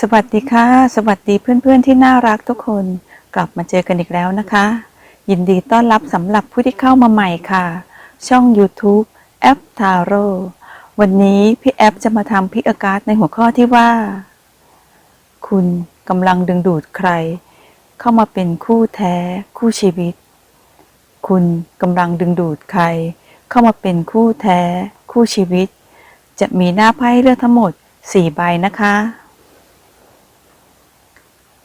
สวัสดีค่ะ สวัสดีเพื่อนๆที่น่ารักทุกคน กลับมาเจอกันอีกแล้วนะคะ ยินดีต้อนรับสำหรับผู้ที่เข้ามาใหม่ค่ะ ช่อง YouTube แอปทาโร่วันนี้พี่แอปจะมาทำพิกอาการ์ดในหัวข้อที่ว่า คุณกำลังดึงดูดใคร เข้ามาเป็นคู่แท้คู่ชีวิต คุณกำลังดึงดูดใคร เข้ามาเป็นคู่แท้คู่ชีวิต จะมีหน้าไพ่เลือกทั้งหมด 4 ใบนะคะ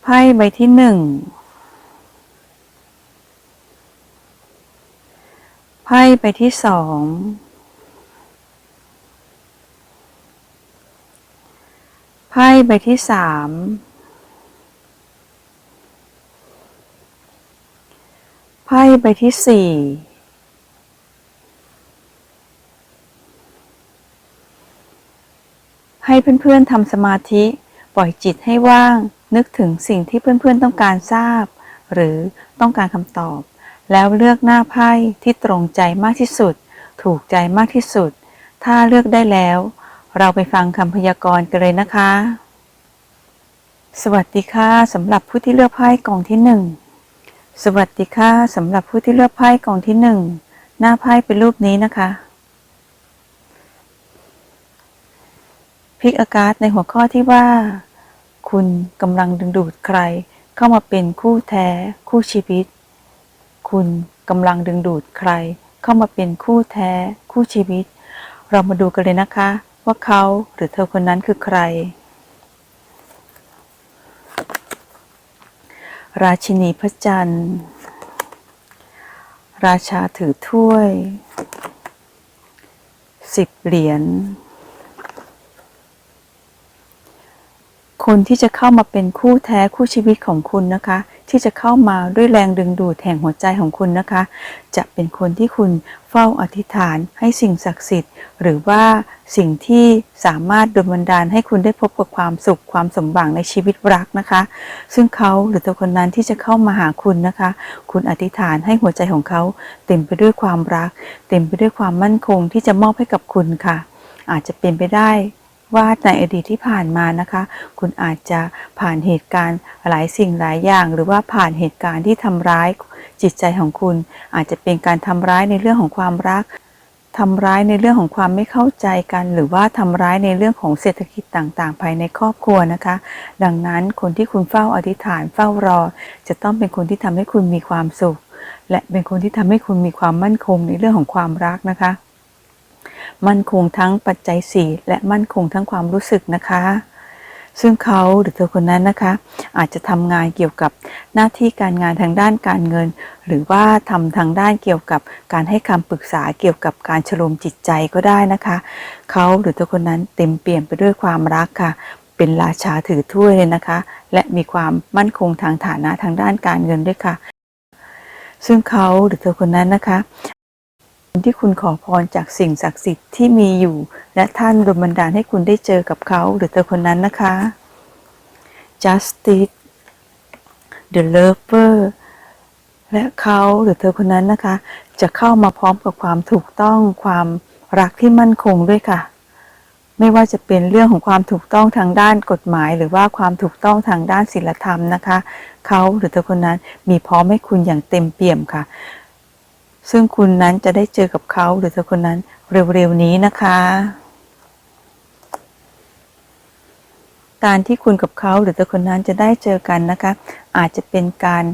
ไพ่ใบที่หนึ่งไพ่ใบที่สองไพ่ใบที่สามไพ่ใบที่สี่ให้เพื่อนๆทำสมาธิปล่อยจิตให้ว่าง นึกถึงสิ่งที่เพื่อนๆต้องการทราบ หรือต้องการคำตอบ แล้วเลือกหน้าไพ่ที่ตรงใจมากที่สุด ถูกใจมากที่สุด ถ้าเลือกได้แล้ว เราไปฟังคำพยากรณ์กันเลยนะคะ สวัสดีค่ะสำหรับผู้ที่เลือกไพ่กองที่หนึ่งสวัสดีค่ะสำหรับผู้ที่เลือกไพ่กองที่หนึ่งหน้าไพ่เป็นรูปนี้นะคะพลิกอากาศในหัวข้อที่ว่า คุณกำลังดึงดูดใครเข้ามาเป็นคู่แท้คู่ชีวิต คุณกำลังดึงดูดใคร เข้ามาเป็นคู่แท้คู่ชีวิต เรามาดูกันเลยนะคะ ว่าเขาหรือเธอคนนั้นคือใคร ราชินีพระจันทร์ ราชาถือถ้วยสิบเหรียญ คนที่จะเข้ามาเป็นคู่แท้คู่ชีวิตของคุณนะคะ ที่จะเข้ามาด้วยแรงดึงดูดแห่งหัวใจของคุณนะคะ จะเป็นคนที่คุณเฝ้าอธิษฐานให้สิ่งศักดิ์สิทธิ์ หรือว่าสิ่งที่สามารถดลบันดาลให้คุณได้พบกับความสุขความสมหวังในชีวิตรักนะคะ ซึ่งเขาหรือตัวคนนั้นที่จะเข้ามาหาคุณนะคะ คุณอธิษฐานให้หัวใจของเขา เต็มไปด้วยความรัก เต็มไปด้วยความมั่นคงที่จะมอบให้กับคุณค่ะ อาจจะเป็นไปได้ ว่าในอดีตที่ผ่านมานะคะ คุณอาจจะผ่านเหตุการณ์หลายสิ่งหลายอย่าง หรือว่าผ่านเหตุการณ์ที่ทำร้ายจิตใจของคุณ อาจจะเป็นการทำร้ายในเรื่องของความรักทำร้ายในเรื่องของความไม่เข้าใจกัน หรือว่าทำร้ายในเรื่องของเศรษฐกิจต่างๆ ภายในครอบครัวนะคะ ดังนั้นคนที่คุณเฝ้าอธิษฐานเฝ้ารอ จะต้องเป็นคนที่ทำให้คุณมีความสุข และเป็นคนที่ทำให้คุณมีความมั่นคงในเรื่องของความรักนะคะ มั่นคงทั้งปัจจัยสี่และมั่นคงทั้งความรู้สึกนะคะ ซึ่งเขาหรือเธอคนนั้นนะคะ อาจจะทำงานเกี่ยวกับหน้าที่การงานทางด้านการเงิน หรือว่าทำทางด้านเกี่ยวกับการให้คำปรึกษาเกี่ยวกับการชโลมจิตใจก็ได้นะคะ เขาหรือเธอคนนั้นเต็มเปี่ยมไปด้วยความรักค่ะเป็นราชาถือถ้วยเลยนะคะ และมีความมั่นคงทางฐานะทางด้านการเงินด้วยค่ะ ซึ่งเขาหรือเธอคนนั้นนะคะ ที่คุณขอพรจากสิ่งศักดิ์สิทธิ์ที่มีอยู่ และท่านดลบันดาลให้คุณได้เจอกับเขาหรือเธอคนนั้นนะคะ justice the lover และเขาหรือเธอคนนั้นนะคะ จะเข้ามาพร้อมกับความถูกต้องความรักที่มั่นคงด้วยค่ะ ไม่ว่าจะเป็นเรื่องของความถูกต้องทางด้านกฎหมาย หรือว่าความถูกต้องทางด้านศีลธรรมนะคะ เขาหรือเธอคนนั้นมีพร้อมให้คุณอย่างเต็มเปี่ยมค่ะ ซึ่งคุณนั้นจะได้เจอกับเขาหรือเธอคนนั้นเร็วๆนี้นะคะ การที่คุณกับเขาหรือเธอคนนั้นจะได้เจอกันนะคะ อาจจะเป็นการ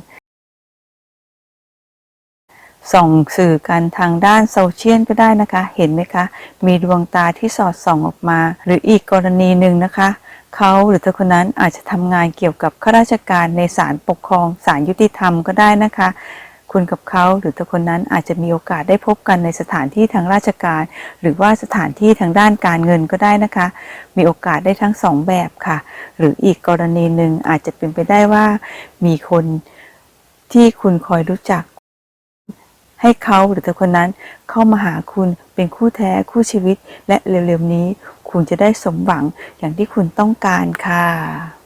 ส่องสื่อกันทางด้านโซเชียลก็ได้นะคะ เห็นไหมคะ มีดวงตาที่สอดส่องออกมา หรืออีกกรณีหนึ่งนะคะ เขาหรือเธอคนนั้นอาจจะทำงานเกี่ยวกับข้าราชการในศาลปกครองศาลยุติธรรมก็ได้นะคะ คุณกับเขาหรือตัวคนนั้นอาจจะมีโอกาสได้พบกันในสถานที่ทางราชการ หรือว่าสถานที่ทางด้านการเงินก็ได้นะคะ มีโอกาสได้ทั้งสองแบบค่ะ หรืออีกกรณีหนึ่งอาจจะเป็นไปได้ว่า มีคนที่คุณคอยรู้จัก ให้เขาหรือเธอคนนั้นเข้ามาหาคุณเป็นคู่แท้คู่ชีวิต และเร็วๆนี้ คุณจะได้สมหวังอย่างที่คุณต้องการค่ะ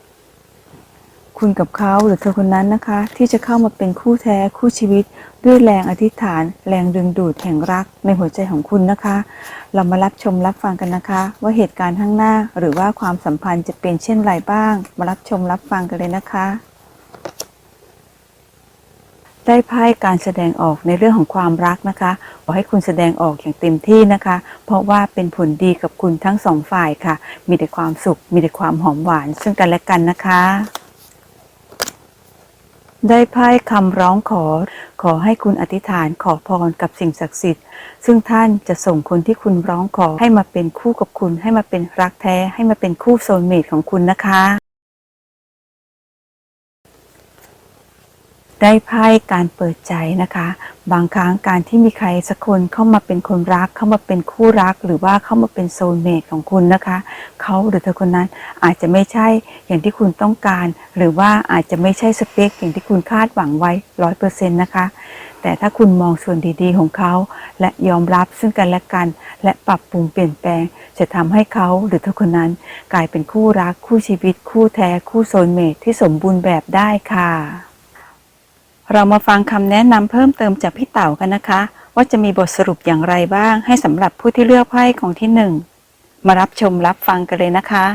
คุณกับเขาหรือเธอคนนั้นนะคะ ที่จะเข้ามาเป็นคู่แท้คู่ชีวิต ด้วยแรงอธิษฐาน แรงดึงดูดแห่งรักในหัวใจของคุณนะคะ เรามารับชมรับฟังกันนะคะ ว่าเหตุการณ์ข้างหน้าหรือว่าความสัมพันธ์จะเป็นเช่นไรบ้าง มารับชมรับฟังกันเลยนะคะ ได้ไพ่การแสดงออกในเรื่องของความรักนะคะขอให้คุณแสดงออกอย่างเต็มที่นะคะ เพราะว่าเป็นผลดีกับคุณทั้งสองฝ่ายค่ะ มีแต่ความสุข มีแต่ความหอมหวานซึ่งกันและกันนะคะ ได้ไพ่คำร้องขอ ขอให้คุณอธิษฐานขอพรกับสิ่งศักดิ์สิทธิ์ ซึ่งท่านจะส่งคนที่คุณร้องขอให้มาเป็นคู่กับคุณ ให้มาเป็นรักแท้ ให้มาเป็นคู่โซนเมทของคุณนะคะ ได้ไพ่การเปิดใจนะคะ บางครั้งการที่มีใครสักคนเข้ามาเป็นคนรัก เข้ามาเป็นคู่รัก หรือว่าเข้ามาเป็นโซลเมตของคุณนะคะ เขาหรือเธอคนนั้นอาจจะไม่ใช่อย่างที่คุณต้องการ หรือว่าอาจจะไม่ใช่สเปคอย่างที่คุณคาดหวังไว้ร้อยเปอร์เซ็นต์นะคะ แต่ถ้าคุณมองส่วนดีๆของเขา และยอมรับซึ่งกันและกัน และปรับปรุงเปลี่ยนแปลง จะทำให้เขาหรือเธอคนนั้น กลายเป็นคู่รักคู่ชีวิต คู่แท้ คู่โซลเมตที่สมบูรณ์แบบได้ค่ะ เรามาฟังคำแนะนำเพิ่มเติมจากพี่เต๋ากันนะคะ ว่าจะมีบทสรุปอย่างไรบ้าง ให้สำหรับผู้ที่เลือกไพ่ของที่หนึ่งมารับชมรับฟังกันเลยนะคะ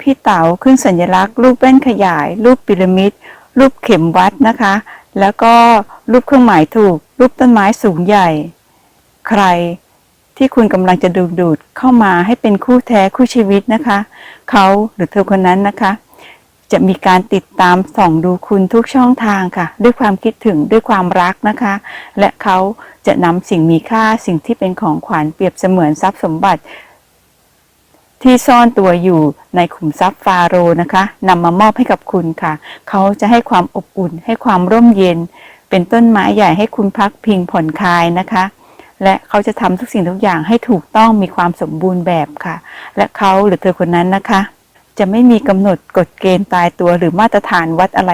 พี่เต๋าขึ้นสัญลักษณ์ รูปแว่นขยาย รูปพีระมิด รูปเข็มวัดนะคะ แล้วก็รูปเครื่องหมายถูก รูปต้นไม้สูงใหญ่ ใคร ที่คุณกำลังจะดึงดูดเข้ามาให้เป็นคู่แท้คู่ชีวิตนะคะ เขาหรือเธอคนนั้นนะคะ จะมีการติดตามส่องดูคุณทุกช่องทางค่ะ ด้วยความคิดถึงด้วยความรักนะคะ และเขาจะนำสิ่งมีค่าสิ่งที่เป็นของขวัญเปรียบเสมือนทรัพย์สมบัติที่ซ่อนตัวอยู่ในขุมทรัพย์ฟาโรนะคะนำมามอบให้กับคุณค่ะ เขาจะให้ความอบอุ่น ให้ความร่มเย็น เป็นต้นไม้ใหญ่ให้คุณพักพิงผ่อนคลายนะคะ และเขาจะทำทุกสิ่งทุกอย่างให้ถูกต้องมีความสมบูรณ์แบบค่ะ และเขาหรือเธอคนนั้นนะคะ จะไม่มีกำหนดกฎเกณฑ์ตายตัวหรือมาตรฐานวัดอะไร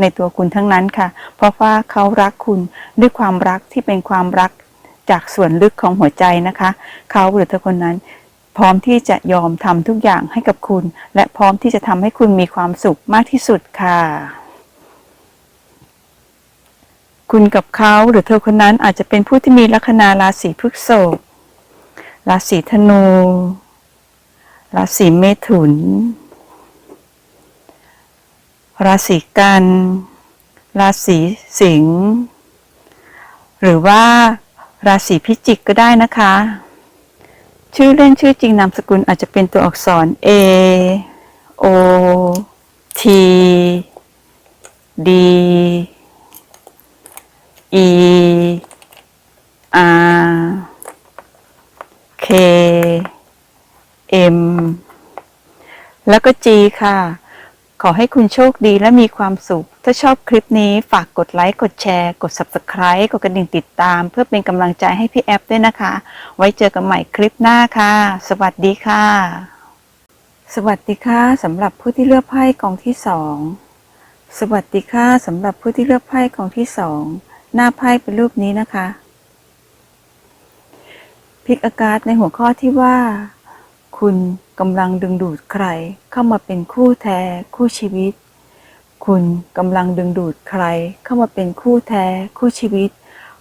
ในตัวคุณทั้งนั้นค่ะ เพราะว่าเขารักคุณด้วยความรักที่เป็นความรักจากส่วนลึกของหัวใจนะคะ เขาหรือเธอคนนั้น พร้อมที่จะยอมทำทุกอย่างให้กับคุณ และพร้อมที่จะทำให้คุณมีความสุขมากที่สุดค่ะ คุณกับเขาหรือเธอคนนั้นอาจจะเป็นผู้ที่มีลัคนาราศีพฤษภราศีธนู ราศีเมถุน ราศีกัน ราศีสิงห์หรือว่าราศีพิจิกก็ได้นะคะ ชื่อเล่นชื่อจริงนามสกุลอาจจะเป็นตัวอักษร A O T D E R K M แล้วก็ G ค่ะ ขอให้คุณโชคดีและมีความสุข ถ้าชอบคลิปนี้ฝากกดไลค์ กดแชร์ กด Subscribe กดกระดิ่งติดตาม เพื่อเป็นกำลังใจให้พี่แอฟด้วยนะคะ ไว้เจอกันใหม่คลิปหน้าค่ะ สวัสดีค่ะ สวัสดีค่ะสำหรับผู้ที่เลือกไพ่กองที่สองสวัสดีค่ะสำหรับผู้ที่เลือกไพ่กองที่สอง หน้าไพ่เป็นรูปนี้นะคะพิกอากาศในหัวข้อที่ว่า คุณกำลังดึงดูดใครเข้ามาเป็นคู่แท้คู่ชีวิต คุณกำลังดึงดูดใครเข้ามาเป็นคู่แท้คู่ชีวิต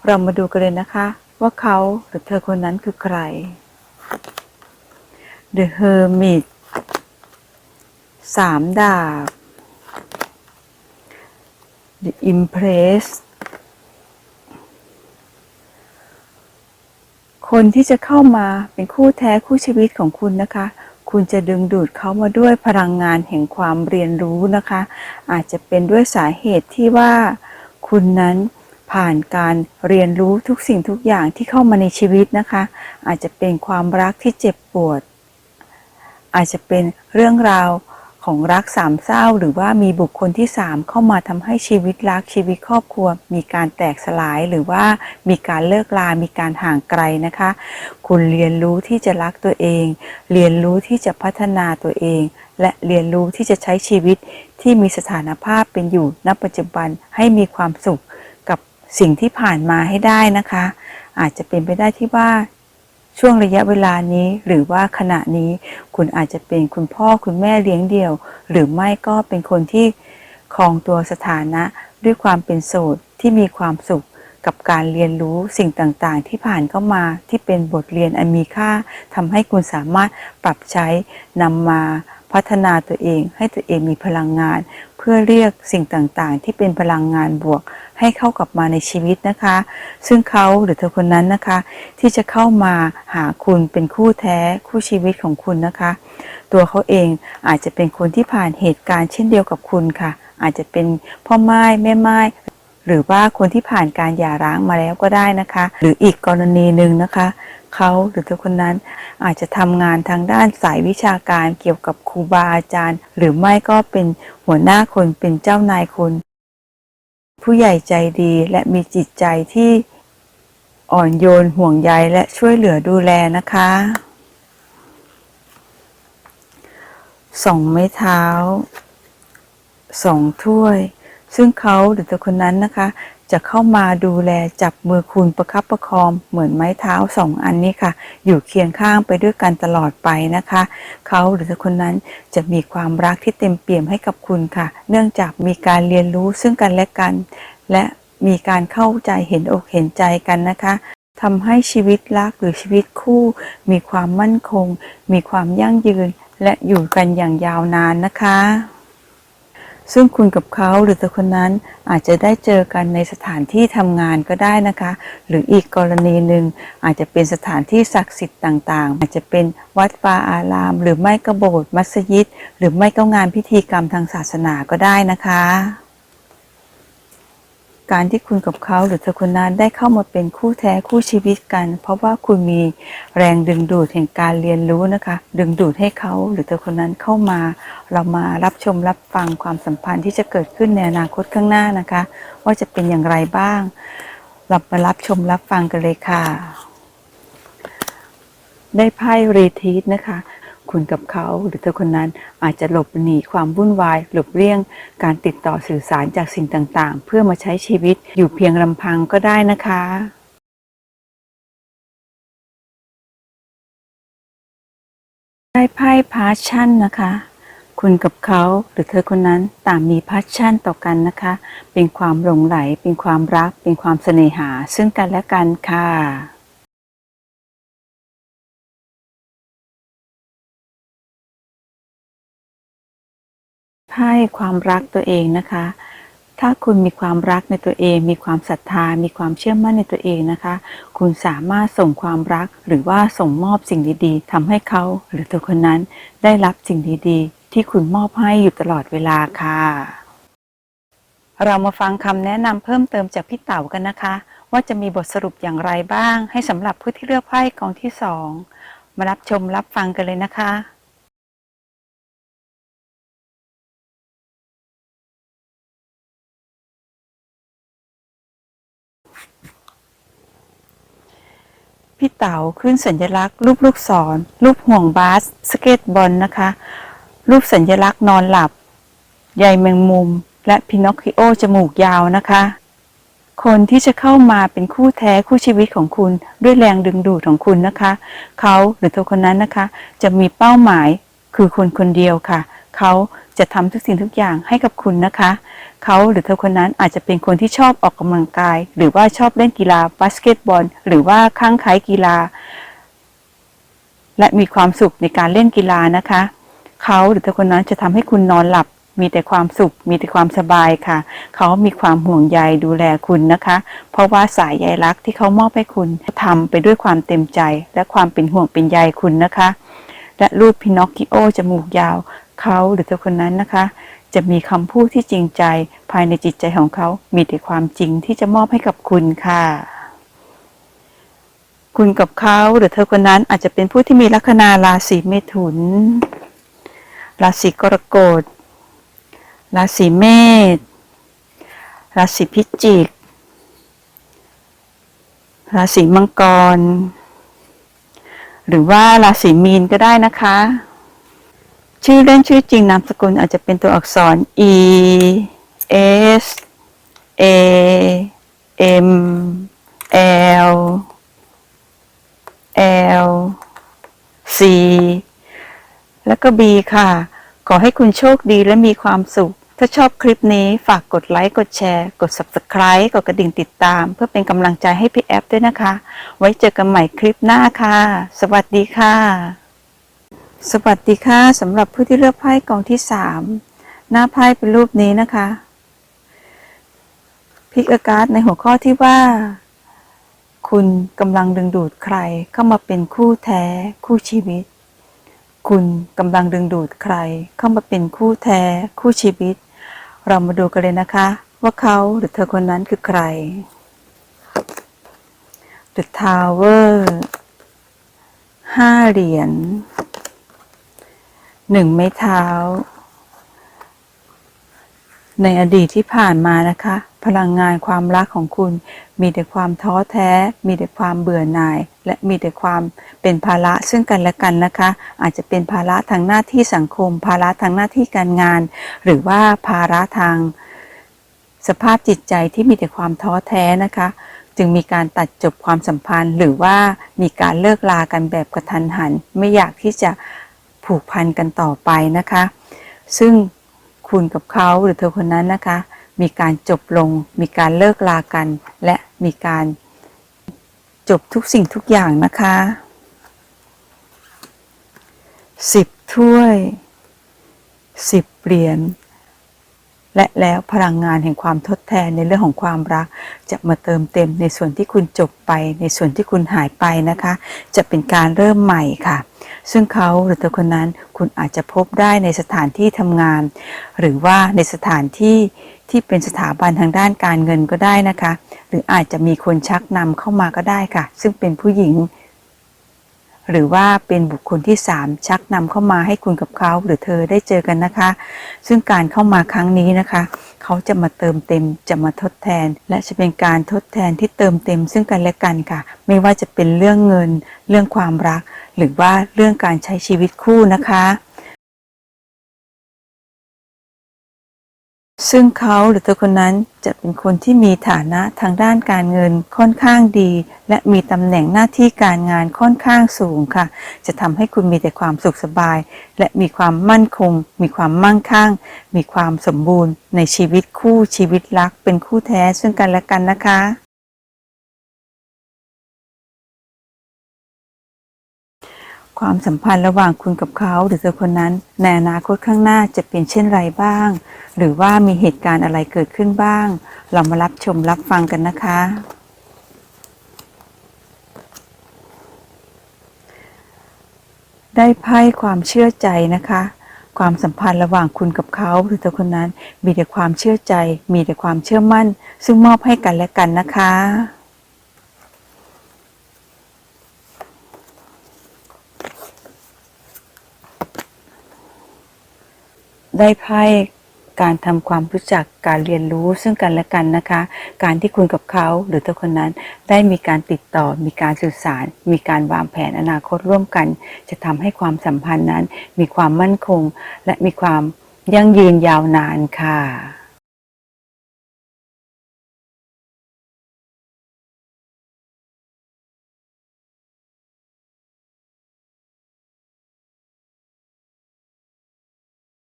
เรามาดูกันเลยนะคะ ว่าเขาหรือเธอคนนั้นคือใคร The Hermit สามดาบ The Impressed คนที่จะเข้ามาเป็นคู่แท้คู่ชีวิตของคุณนะคะ คุณจะดึงดูดเขามาด้วยพลังงานแห่งความเรียนรู้นะคะ อาจจะเป็นด้วยสาเหตุที่ว่า คุณนั้นผ่านการเรียนรู้ทุกสิ่งทุกอย่างที่เข้ามาในชีวิตนะคะ อาจจะเป็นความรักที่เจ็บปวด อาจจะเป็นเรื่องราว ของรักสามเศร้า หรือว่ามีบุคคลที่สามเข้ามาทำให้ชีวิตรักชีวิตครอบครัว มีการแตกสลายหรือว่ามีการเลิกลา มีการห่างไกลนะคะ คุณเรียนรู้ที่จะรักตัวเอง เรียนรู้ที่จะพัฒนาตัวเอง และเรียนรู้ที่จะใช้ชีวิตที่มีสถานภาพเป็นอยู่ณปัจจุบันให้มีความสุขกับสิ่งที่ผ่านมาให้ได้นะคะ อาจจะเป็นไปได้ที่ว่า ช่วงระยะเวลานี้หรือว่าขณะนี้คุณอาจจะเป็นคุณพ่อคุณแม่เลี้ยงเดี่ยว หรือไม่ก็เป็นคนที่ครองตัวสถานะด้วยความเป็นโสดที่มีความสุขกับการเรียนรู้สิ่งต่างๆ ที่ผ่านเข้ามาที่เป็นบทเรียนอันมีค่าทำให้คุณสามารถปรับใช้นำมาพัฒนาตัวเอง ให้ตัวเองมีพลังงาน เพื่อเรียกสิ่งต่างๆ ที่เป็นพลังงานบวกให้เข้ากลับมาในชีวิตนะคะ ซึ่งเขาหรือเธอคนนั้นนะคะ ที่จะเข้ามาหาคุณเป็นคู่แท้คู่ชีวิตของคุณนะคะ ตัวเขาเองอาจจะเป็นคนที่ผ่านเหตุการณ์เช่นเดียวกับคุณค่ะ อาจจะเป็นพ่อไม้แม่ไม้หรือว่าคนที่ผ่านการหย่าร้างมาแล้วก็ได้นะคะ หรืออีกกรณีหนึ่งนะคะ เขาหรือเธอคนนั้นอาจจะทำงานทางด้านสายวิชาการเกี่ยวกับครูบาอาจารย์ หรือไม่ก็เป็นหัวหน้าคนเป็นเจ้านายคน ผู้ใหญ่ใจดีและมีจิตใจที่อ่อนโยนห่วงใยและช่วยเหลือดูแลนะคะสองไม้เท้าสองถ้วย ซึ่งเขาหรือตัวคนนั้นนะคะ จะเข้ามาดูแลจับมือคุณประคับประคองเหมือนไม้เท้าสองอันนี้ค่ะ อยู่เคียงข้างไปด้วยกันตลอดไปนะคะ เขาหรือคนนั้นจะมีความรักที่เต็มเปี่ยมให้กับคุณค่ะ เนื่องจากมีการเรียนรู้ซึ่งกันและกัน และมีการเข้าใจเห็นอกเห็นใจกันนะคะทำให้ชีวิตรักหรือชีวิตคู่ มีความมั่นคง มีความยั่งยืน และอยู่กันอย่างยาวนานนะคะ ซึ่งคุณกับเขาหรือตัวคนนั้นอาจจะได้เจอกันในสถานที่ทำงานก็ได้นะคะ หรืออีกกรณีหนึ่งอาจจะเป็นสถานที่ศักดิ์สิทธิ์ต่างๆ อาจจะเป็นวัดวาอาราม หรือไม่ก็โบสถ์มัสยิด หรือไม่ก็งานพิธีกรรมทางศาสนาก็ได้นะคะ การที่คุณกับเขาหรือเธอคนนั้นได้เข้ามาเป็นคู่แท้คู่ชีวิตกัน เพราะว่าคุณมีแรงดึงดูดแห่งการเรียนรู้นะคะ ดึงดูดให้เขาหรือเธอคนนั้นเข้ามา เรามารับชมรับฟังความสัมพันธ์ที่จะเกิดขึ้นในอนาคตข้างหน้านะคะ ว่าจะเป็นอย่างไรบ้าง เรามารับชมรับฟังกันเลยค่ะ ได้ไพ่รีทีสนะคะ คุณกับเขา หรือเธอคนนั้นอาจจะหลบหนีความวุ่นวาย หลบเลี่ยง การติดต่อสื่อสารจากสิ่งต่างๆ เพื่อมาใช้ชีวิตอยู่เพียงลำพังก็ได้นะคะได้ไพ่พาชั่นนะคะ คุณกับเขาหรือเธอคนนั้นต่างมีพาชั่นต่อกันนะคะ เป็นความหลงไหล เป็นความรัก เป็นความเสน่หา ซึ่งกันและกันค่ะ ไพ่ความรักตัวเองนะคะ ถ้าคุณมีความรักในตัวเอง มีความศรัทธา มีความเชื่อมั่นในตัวเองนะคะ คุณสามารถส่งความรักหรือว่าส่งมอบสิ่งดีๆทำให้เขาหรือตัวคนนั้นได้รับสิ่งดีๆ ที่คุณมอบให้อยู่ตลอดเวลาค่ะ เรามาฟังคำแนะนำเพิ่มเติมจากพี่เต๋ากันนะคะ ว่าจะมีบทสรุปอย่างไรบ้าง ให้สำหรับผู้ที่เลือกไพ่กองที่สองมารับชมรับฟังกันเลยนะคะ พี่เต๋าขึ้นสัญลักษณ์ รูปลูกศร รูปห่วงบาส สเก็ตบอลนะคะ รูปสัญลักษณ์นอนหลับ ใยแมงมุม และพินอคคิโอจมูกยาวนะคะ คนที่จะเข้ามาเป็นคู่แท้คู่ชีวิตของคุณด้วยแรงดึงดูดของคุณนะคะ เขาหรือตัวคนนั้นนะคะ จะมีเป้าหมายคือคนคนเดียวค่ะ เขาจะทำทุกสิ่งทุกอย่างให้กับคุณนะคะ เขาหรือเธอคนนั้นอาจจะเป็นคนที่ชอบออกกำลังกาย หรือว่าชอบเล่นกีฬาบาสเกตบอล หรือว่าข้างไคล้กีฬา และมีความสุขในการเล่นกีฬานะคะ เขาหรือเธอคนนั้นจะทำให้คุณนอนหลับ มีแต่ความสุข มีแต่ความสบายค่ะ เขามีความห่วงใยดูแลคุณนะคะ เพราะว่าสายใยรักที่เขามอบให้คุณทำไปด้วยความเต็มใจ และความเป็นห่วงเป็นใยคุณนะคะและรูปพินอคคิโอจมูกยาว เขาหรือเธอคนนั้นนะคะ จะมีคำพูดที่จริงใจ ภายในจิตใจของเขา มีแต่ความจริงที่จะมอบให้กับคุณค่ะ คุณกับเขาหรือเธอคนนั้นอาจจะเป็นผู้ที่มีลัคนาราศีเมถุน ราศีกรกฎ ราศีเมษ ราศีพิจิก ราศีมังกร หรือว่าราศีมีนก็ได้นะคะ ชื่อเล่นชื่อจริงนามสกุลอาจจะเป็นตัวอักษร E S A M L L C แล้วก็ B ค่ะ ขอให้คุณโชคดีและมีความสุข ถ้าชอบคลิปนี้ฝากกดไลค์ กดแชร์ กด Subscribe กดกระดิ่งติดตาม เพื่อเป็นกำลังใจให้พี่แอฟด้วยนะคะ ไว้เจอกันใหม่คลิปหน้าค่ะ สวัสดีค่ะ สวัสดีค่ะสำหรับผู้ที่เลือกไพ่กองที่สามหน้าไพ่เป็นรูปนี้นะคะพิกอากาศในหัวข้อที่ว่า คุณกำลังดึงดูดใครเข้ามาเป็นคู่แท้คู่ชีวิต คุณกำลังดึงดูดใครเข้ามาเป็นคู่แท้คู่ชีวิต เรามาดูกันเลยนะคะ ว่าเขาหรือเธอคนนั้นคือใคร The Tower ห้าเหรียญ หนึ่งไม้เท้า ในอดีตที่ผ่านมานะคะ พลังงานความรักของคุณมีแต่ความท้อแท้ มีแต่ความเบื่อหน่าย และมีแต่ความเป็นภาระซึ่งกันและกันนะคะ อาจจะเป็นภาระทางหน้าที่สังคม ภาระทางหน้าที่การงาน หรือว่าภาระทางสภาพจิตใจที่มีแต่ความท้อแท้นะคะ จึงมีการตัดจบความสัมพันธ์ หรือว่ามีการเลิกลากันแบบกระทันหัน ไม่อยากที่จะ ผูกพันกันต่อไปนะคะ ซึ่งคุณกับเขาหรือเธอคนนั้นนะคะ มีการจบลง มีการเลิกลากัน และมีการจบทุกสิ่งทุกอย่างนะคะสิบถ้วยสิบเหรียญ และแล้วพลังงานแห่งความทดแทนในเรื่องของความรัก จะมาเติมเต็มในส่วนที่คุณจบไป ในส่วนที่คุณหายไปนะคะ จะเป็นการเริ่มใหม่ค่ะ ซึ่งเขาหรือเธอคนนั้นคุณอาจจะพบได้ในสถานที่ทำงาน หรือว่าในสถานที่ที่เป็นสถาบันทางด้านการเงินก็ได้นะคะ หรืออาจจะมีคนชักนำเข้ามาก็ได้ค่ะ ซึ่งเป็นผู้หญิง หรือว่าเป็นบุคคลที่ 3 ชักนำเข้ามาให้คุณกับเขาหรือเธอได้เจอกันนะคะ ซึ่งการเข้ามาครั้งนี้นะคะ เขาจะมาเติมเต็มจะมาทดแทน และจะเป็นการทดแทนที่เติมเต็ม ซึ่งกันและกันค่ะ ไม่ว่าจะเป็นเรื่องเงิน เรื่องความรัก หรือว่าเรื่องการใช้ชีวิตคู่นะคะ ซึ่งเขาหรือเธอคนนั้นจะเป็นคนที่มีฐานะทางด้านการเงินค่อนข้างดี และมีตำแหน่งหน้าที่การงานค่อนข้างสูงค่ะ จะทำให้คุณมีแต่ความสุขสบาย และมีความมั่นคง มีความมั่งคั่ง มีความสมบูรณ์ ในชีวิตคู่ชีวิตรัก เป็นคู่แท้ซึ่งกันและกันนะคะ ความสัมพันธ์ระหว่างคุณกับเขาหรือเธอคนนั้น ในอนาคตข้างหน้าจะเป็นเช่นไรบ้าง หรือว่ามีเหตุการณ์อะไรเกิดขึ้นบ้าง เรามารับชมรับฟังกันนะคะ ได้ไพ่ความเชื่อใจนะคะ ความสัมพันธ์ระหว่างคุณกับเขาหรือเธอคนนั้น มีแต่ความเชื่อใจ มีแต่ความเชื่อมั่น ซึ่งมอบให้กันและกันนะคะ ได้ไพ่การทำความรู้จักการเรียนรู้ซึ่งกันและกันนะคะ การที่คุณกับเขาหรือตัวคนนั้นได้มีการติดต่อ มีการสื่อสาร มีการวางแผนอนาคตร่วมกัน จะทำให้ความสัมพันธ์นั้น มีความมั่นคง และมีความยั่งยืนยาวนานค่ะ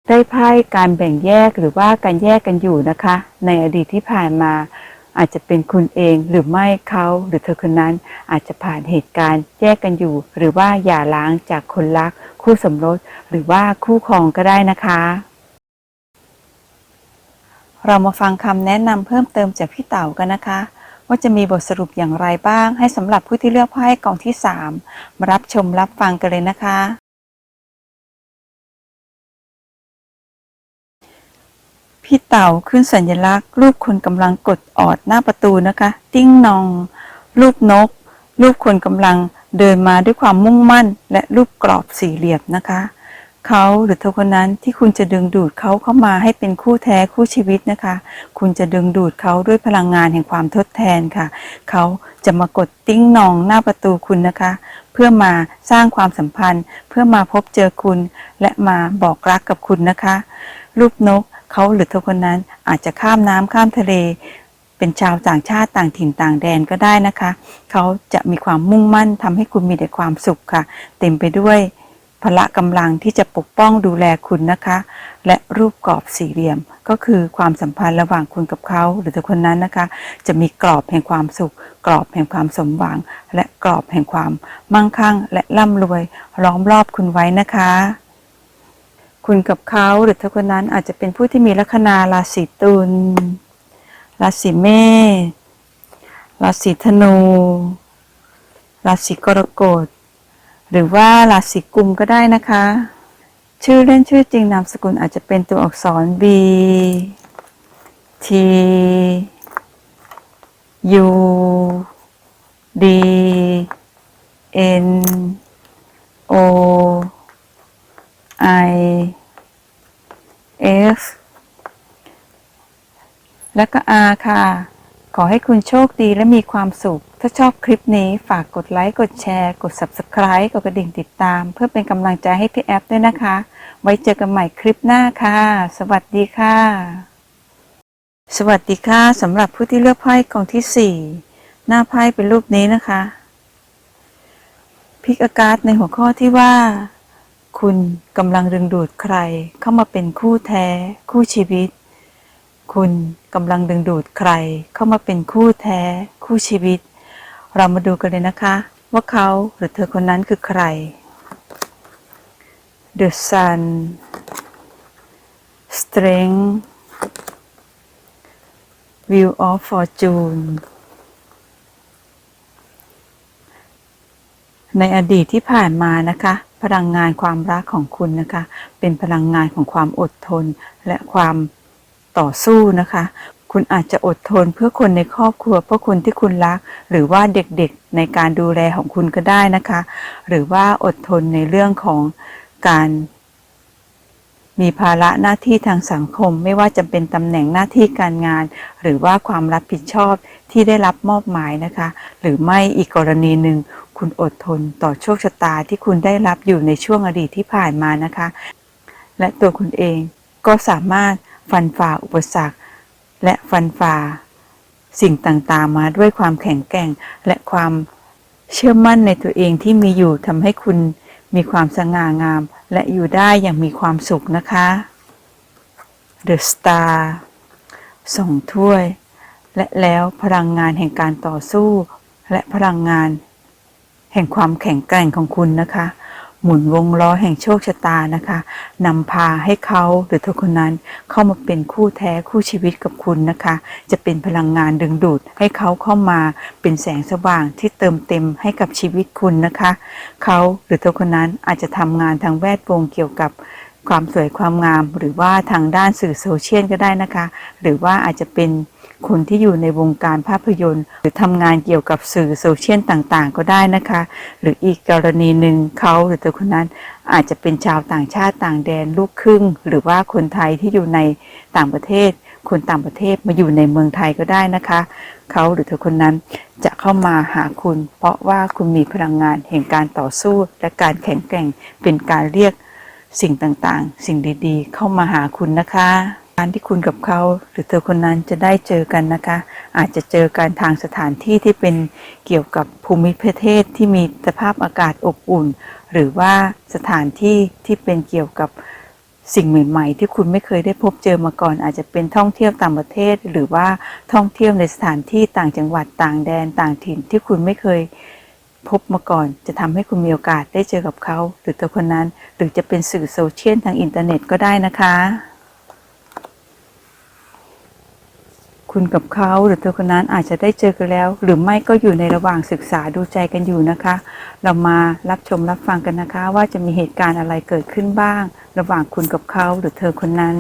ได้ไพ่การแบ่งแยกหรือว่าการแยกกันอยู่นะคะ ในอดีตที่ผ่านมาอาจจะเป็นคุณเองหรือไม่เขาหรือเธอคนนั้นอาจจะผ่านเหตุการณ์แยกกันอยู่ หรือว่าหย่าร้างจากคนรัก คู่สมรส หรือว่าคู่ครองก็ได้นะคะ เรามาฟังคำแนะนำเพิ่มเติมจากพี่เต๋ากันนะคะ ว่าจะมีบทสรุปอย่างไรบ้าง ให้สำหรับผู้ที่เลือกไพ่กองที่ 3 มารับชมรับฟังกันเลยนะคะ พี่เต่าขึ้นสัญลักษณ์ รูปคนกำลังกดออดหน้าประตูนะคะ ติ้งนอง รูปนก รูปคนกำลังเดินมาด้วยความมุ่งมั่น และรูปกรอบสี่เหลี่ยมนะคะ เขาหรือเธอคนนั้นที่คุณจะดึงดูดเขาเข้ามาให้เป็นคู่แท้คู่ชีวิตนะคะ คุณจะดึงดูดเขาด้วยพลังงานแห่งความทดแทนค่ะ เขาจะมากดติ้งนองหน้าประตูคุณนะคะ เพื่อมาสร้างความสัมพันธ์ เพื่อมาพบเจอคุณ และมาบอกรักกับคุณนะคะ รูปนก เขาหรือเธอคนนั้นอาจจะข้ามน้ำข้ามทะเล เป็นชาวต่างชาติต่างถิ่นต่างแดนก็ได้นะคะ เขาจะมีความมุ่งมั่นทำให้คุณมีแต่ความสุขค่ะ เต็มไปด้วยพละกำลังที่จะปกป้องดูแลคุณนะคะ และรูปกรอบสี่เหลี่ยม ก็คือความสัมพันธ์ระหว่างคุณกับเขาหรือตัวคนนั้นนะคะ จะมีกรอบแห่งความสุข กรอบแห่งความสมหวัง และกรอบแห่งความมั่งคั่ง และร่ำรวยล้อมรอบคุณไว้นะคะ คุณกับเขาหรือเธอคนนั้นอาจจะเป็นผู้ที่มีลัคนาราศีตุลราศีเมษราศีธนูราศีกรกฎหรือว่าราศีกุมก็ได้นะคะ ชื่อเล่นชื่อจริงนามสกุลอาจจะเป็นตัวอักษร B T U D N O I F และก็ R ค่ะ ขอให้คุณโชคดีและมีความสุข ถ้าชอบคลิปนี้ฝากกดไลค์ กดแชร์ กด Subscribe กดกระดิ่งติดตาม เพื่อเป็นกำลังใจให้พี่แอฟด้วยนะคะ ไว้เจอกันใหม่คลิปหน้าค่ะ สวัสดีค่ะ สวัสดีค่ะสำหรับผู้ที่เลือกไพ่กองที่ 4 หน้าไพ่เป็นรูปนี้นะคะพิกอากาศในหัวข้อที่ว่า คุณกำลังดึงดูดใครเข้ามาเป็นคู่แท้ คู่ชีวิต คุณกำลังดึงดูดใครเข้ามาเป็นคู่แท้ คู่ชีวิต เรามาดูกันเลยนะคะ ว่าเขาหรือเธอคนนั้นคือใคร The Sun Strength Wheel of Fortune ในอดีตที่ผ่านมานะคะ พลังงานความรักของคุณนะคะ เป็นพลังงานของความอดทนและความต่อสู้นะคะ คุณอาจจะอดทนเพื่อคนในครอบครัว เพื่อคนที่คุณรัก หรือว่าเด็กๆในการดูแลของคุณก็ได้นะคะ หรือว่าอดทนในเรื่องของการมีภาระหน้าที่ทางสังคม ไม่ว่าจะเป็นตำแหน่งหน้าที่การงาน หรือว่าความรับผิดชอบที่ได้รับมอบหมายนะคะ หรือไม่อีกกรณีหนึ่ง คุณอดทนต่อโชคชะตาที่คุณได้รับอยู่ในช่วงอดีตที่ผ่านมานะคะ และตัวคุณเองก็สามารถฟันฝ่าอุปสรรค และฟันฝ่าสิ่งต่างๆ มาด้วยความแข็งแกร่งและความเชื่อมั่นในตัวเองที่มีอยู่ทำให้คุณมีความสง่างาม และอยู่ได้อย่างมีความสุขนะคะ The Star สองถ้วย และแล้วพลังงานแห่งการต่อสู้ และพลังงาน แห่งความแข็งแกร่งของคุณนะคะ หมุนวงล้อแห่งโชคชะตานะคะนำพาให้เขาหรือเธอคนนั้นเข้ามาเป็นคู่แท้คู่ชีวิตกับคุณนะคะ จะเป็นพลังงานดึงดูดให้เขาเข้ามาเป็นแสงสว่างที่เติมเต็มให้กับชีวิตคุณนะคะ เขาหรือเธอคนนั้นอาจจะทำงานทางแวดวงเกี่ยวกับความสวยความงาม หรือว่าทางด้านสื่อโซเชียลก็ได้นะคะ หรือว่าอาจจะเป็น คนที่อยู่ในวงการภาพยนตร์ หรือทำงานเกี่ยวกับสื่อโซเชียลต่างๆ ก็ได้นะคะ หรืออีกกรณีหนึ่งเขาหรือเธอคนนั้นอาจจะเป็นชาวต่างชาติต่างแดนลูกครึ่ง หรือว่าคนไทยที่อยู่ในต่างประเทศ คนต่างประเทศมาอยู่ในเมืองไทยก็ได้นะคะ เขาหรือเธอคนนั้นจะเข้ามาหาคุณ เพราะว่าคุณมีพลังงานแห่งการต่อสู้และการแข็งแกร่งเป็นการเรียกสิ่งต่างๆ สิ่งดีๆ เข้ามาหาคุณนะคะ การที่คุณกับเขาหรือเธอคนนั้นจะได้เจอกันนะคะ อาจจะเจอกันทางสถานที่ที่เป็นเกี่ยวกับภูมิประเทศที่มีสภาพอากาศอบอุ่น หรือว่าสถานที่ที่เป็นเกี่ยวกับสิ่งใหม่ ๆ ที่คุณไม่เคยได้พบเจอมาก่อน อาจจะเป็นท่องเที่ยวต่างประเทศ หรือว่าท่องเที่ยวในสถานที่ต่างจังหวัดต่างแดนต่างถิ่นที่คุณไม่เคยพบมาก่อน จะทำให้คุณมีโอกาสได้เจอกับเขา หรือตัวคนนั้น หรือจะเป็นสื่อโซเชียลทางอินเทอร์เน็ตก็ได้นะคะ คุณกับเขาหรือตัวคนนั้นอาจจะได้เจอกันแล้ว หรือไม่ก็อยู่ในระหว่างศึกษาดูใจกันอยู่นะคะ เรามารับชมรับฟังกันนะคะ ว่าจะมีเหตุการณ์อะไรเกิดขึ้นบ้าง ระหว่างคุณกับเขาหรือเธอคนนั้น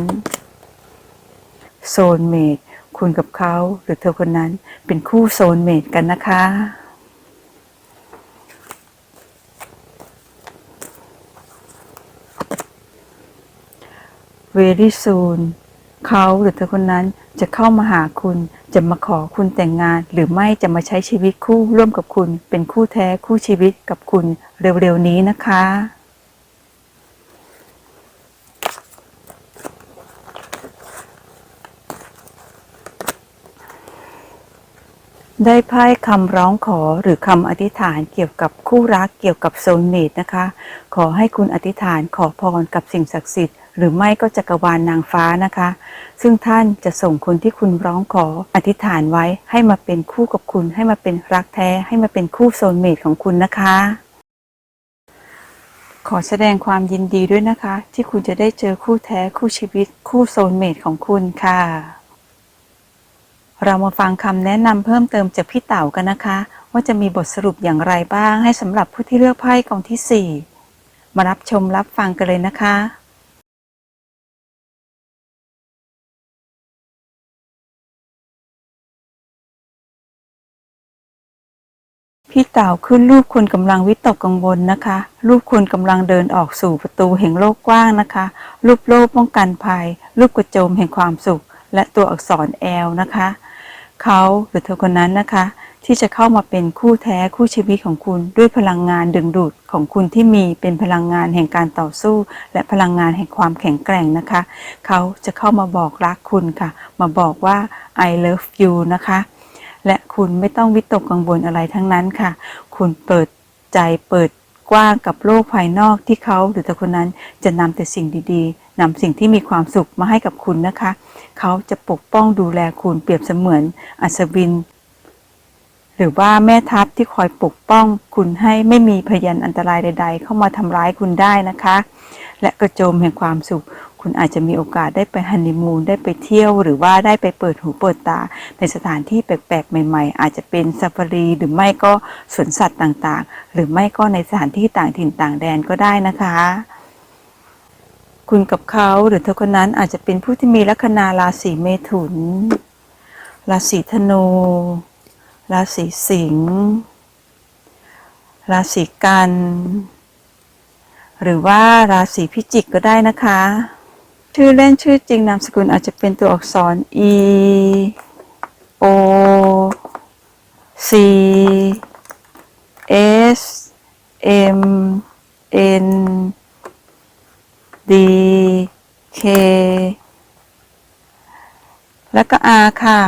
โซนเมดคุณกับเขาหรือเธอคนนั้นเป็นคู่โซนเมดกันนะคะ very soon เขาหรือเธอคนนั้นจะเข้ามาหาคุณ จะมาขอคุณแต่งงาน หรือไม่จะมาใช้ชีวิตคู่ร่วมกับคุณ เป็นคู่แท้คู่ชีวิตกับคุณเร็วๆนี้นะคะ ได้ไพ่คำร้องขอหรือคำอธิษฐานเกี่ยวกับคู่รักเกี่ยวกับโซลเมตนะคะ ขอให้คุณอธิษฐานขอพรกับสิ่งศักดิ์สิทธิ์ หรือไม่ก็จักรวาลนางฟ้านะคะ ซึ่งท่านจะส่งคนที่คุณร้องขออธิษฐานไว้ให้มาเป็นคู่กับคุณ ให้มาเป็นรักแท้ ให้มาเป็นคู่โซลเมตของคุณนะคะ ขอแสดงความยินดีด้วยนะคะ ที่คุณจะได้เจอคู่แท้คู่ชีวิต คู่โซลเมตของคุณค่ะ เรามาฟังคำแนะนำเพิ่มเติมจากพี่เต๋ากันนะคะ ว่าจะมีบทสรุปอย่างไรบ้าง ให้สำหรับผู้ที่เลือกไพ่กองที่ 4 มารับชมรับฟังกันเลยนะคะ พี่เต่าขึ้นรูปคุณกำลังวิตกกังวลนะคะ รูปคุณกำลังเดินออกสู่ประตูแห่งโลกกว้างนะคะ รูปโลกป้องกันภัย รูปกระโจมแห่งความสุข และตัวอักษรแอลนะคะ เขาหรือเธอคนนั้นนะคะ ที่จะเข้ามาเป็นคู่แท้คู่ชีวิตของคุณด้วยพลังงานดึงดูดของคุณที่มีเป็นพลังงานแห่งการต่อสู้ และพลังงานแห่งความแข็งแกร่งนะคะ เขาจะเข้ามาบอกรักคุณค่ะ มาบอกว่า I love you นะคะ และคุณไม่ต้องวิตกกังวลอะไรทั้งนั้นค่ะ คุณเปิดใจเปิดกว้างกับโลกภายนอกที่เขาหรือแต่คนนั้นจะนำแต่สิ่งดีๆนำสิ่งที่มีความสุขมาให้กับคุณนะคะ เขาจะปกป้องดูแลคุณเปรียบเสมือนอัศวิน หรือว่าแม่ทัพที่คอยปกป้องคุณให้ไม่มีพยันอันตรายใด ๆ เข้ามาทำร้ายคุณได้นะคะ และกระโจมแห่งความสุข คุณอาจจะมีโอกาสได้ไปฮันนีมูนได้ไปเที่ยว หรือว่าได้ไปเปิดหูเปิดตา ในสถานที่แปลกๆ ใหม่ๆ อาจจะเป็นซาฟารีหรือไม่ก็สวนสัตว์ต่างๆ หรือไม่ก็ในสถานที่ต่างถิ่นต่างแดนก็ได้นะคะ คุณกับเขาหรือเธอคนนั้นอาจจะเป็นผู้ที่มีลัคนาราศีเมถุน ราศีธนู ราศีสิงห์ราศีกัน หรือว่าราศีพิจิกก็ได้นะคะ ชื่อเล่นชื่อจริงนามสกุลอาจจะเป็นตัวอักษร E O C S M N D K และก็ R ค่ะ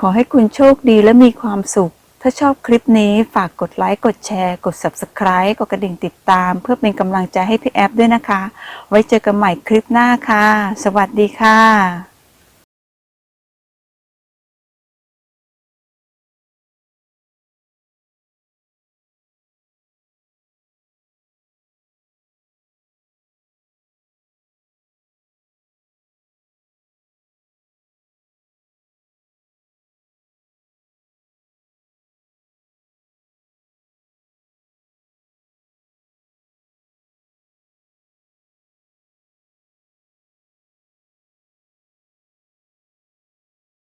ขอให้คุณโชคดีและมีความสุขาชอบคลิปนี้ฝากกดไลค์กดแชร์ กด Subscribe กดกระดิ่งติดตาม เพื่อเป็นกำลังใจให้พี่แอฟด้วยนะคะ ไว้เจอกันใหม่คลิปหน้าค่ะ สวัสดีค่ะ